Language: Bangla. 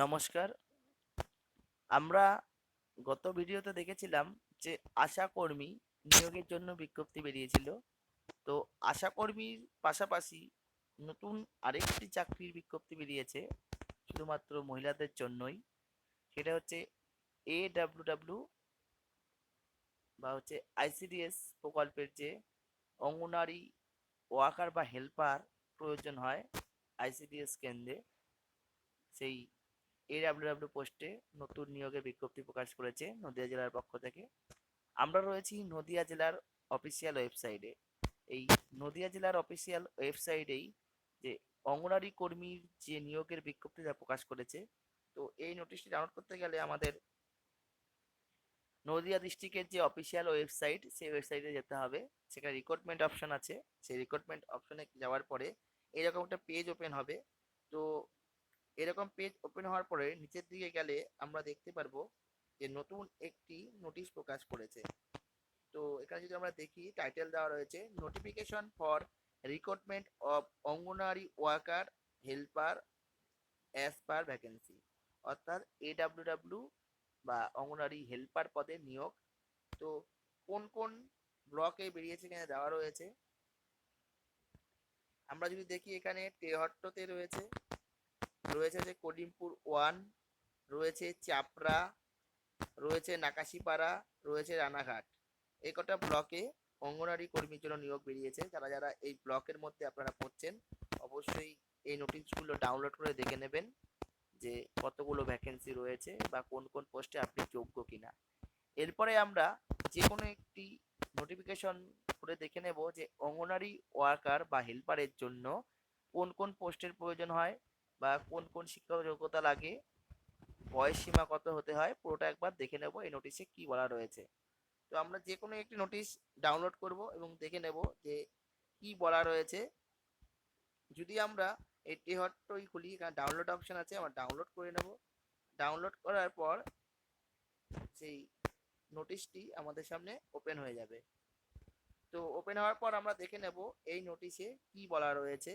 নমস্কার। আমরা গত ভিডিওতে দেখেছিলাম যে আশা কর্মী নিয়োগের জন্য বিজ্ঞপ্তি বেরিয়েছিল। তো আশা কর্মীর পাশাপাশি নতুন আরেকটি চাকরির বিজ্ঞপ্তি বেরিয়েছে, শুধুমাত্র মহিলাদের জন্যই। সেটা হচ্ছে এ ডাব্লিউ ডাব্লিউ বা হচ্ছে আইসিডিএস প্রকল্পের যে অঙ্গনারী ওয়ার্কার বা হেল্পার প্রয়োজন হয় আইসিডিএস কেন্দ্রে, সেই এডাব্লিউডাব্লিউ পোস্টে নতুন নিয়োগের বিজ্ঞপ্তি প্রকাশ করেছে নদিয়া জেলার পক্ষ থেকে। আমরা রয়েছি নদিয়া জেলার অফিসিয়াল ওয়েবসাইটে এই নদিয়া জেলার অফিসিয়াল ওয়েবসাইটেই যে অঙ্গনারী কর্মীর যে নিয়োগের বিজ্ঞপ্তিটা প্রকাশ করেছে, তো এই নোটিশটি ডাউনলোড করতে গেলে আমাদের নদিয়া ডিস্ট্রিক্টের যে অফিসিয়াল ওয়েবসাইট সেই ওয়েবসাইটে যেতে হবে। সেখানে রিক্রুটমেন্ট অপশন আছে। সেই রিক্রুটমেন্ট অপশনে যাওয়ার পরে এরকম একটা পেজ ওপেন হবে। তো এরকম পেজ ওপেন হওয়ার পরে নিচের দিকে গেলে আমরা দেখতে পারব যে নতুন একটি নোটিশ প্রকাশ করেছে। তো এখানে যদি আমরা দেখি টাইটেল দেওয়া রয়েছে notification for recruitment of Anganwadi worker helper as per vacancy অর্থাৎ এডাব্লিউডাব্লিউ বা অঙ্গনারী হেল্পার পদে নিয়োগ। তো কোন কোন ব্লকে বেরিয়েছে এখানে দেওয়া রয়েছে? আমরা যদি দেখি এখানে তেহট্টতে রয়েছে। রয়েছে যে করিমপুর ওয়ান, রয়েছে চাপড়া, রয়েছে নাকাশিপাড়া, রয়েছে রানাঘাট। এই কটা ব্লকে অঙ্গনারী কর্মীর জন্য নিয়োগ বেরিয়েছে। যারা যারা এই ব্লকের মধ্যে আপনারা পড়ছেন, অবশ্যই এই নোটিশগুলো ডাউনলোড করে দেখে নেবেন যে কতগুলো ভ্যাকেন্সি রয়েছে বা কোন কোন পোস্টে আপনি যোগ্য কিনা। এরপরে আমরা যে কোনো একটি নোটিফিকেশন করে দেখে নেব যে অঙ্গনারী ওয়ার্কার বা হেল্পারের জন্য কোন কোন পোস্টের প্রয়োজন হয় বা কোন কোন শিক্ষাগত যোগ্যতা লাগে, বয়স সীমা কত হতে হয়, পুরোটা একবার দেখে নেব এই নোটিশে কি বলা রয়েছে। তো আমরা যে কোনো একটি নোটিশ ডাউনলোড করব এবং দেখে নেব যে কি বলা রয়েছে। যদি আমরা এই টেহট্টই খুলি, এখানে ডাউনলোড অপশন আছে, আমরা ডাউনলোড করে নেব। ডাউনলোড করার পর সেই নোটিশটি আমাদের সামনে ওপেন হয়ে যাবে। তো ওপেন হওয়ার পর আমরা দেখে নেব এই নোটিশে কি বলা রয়েছে।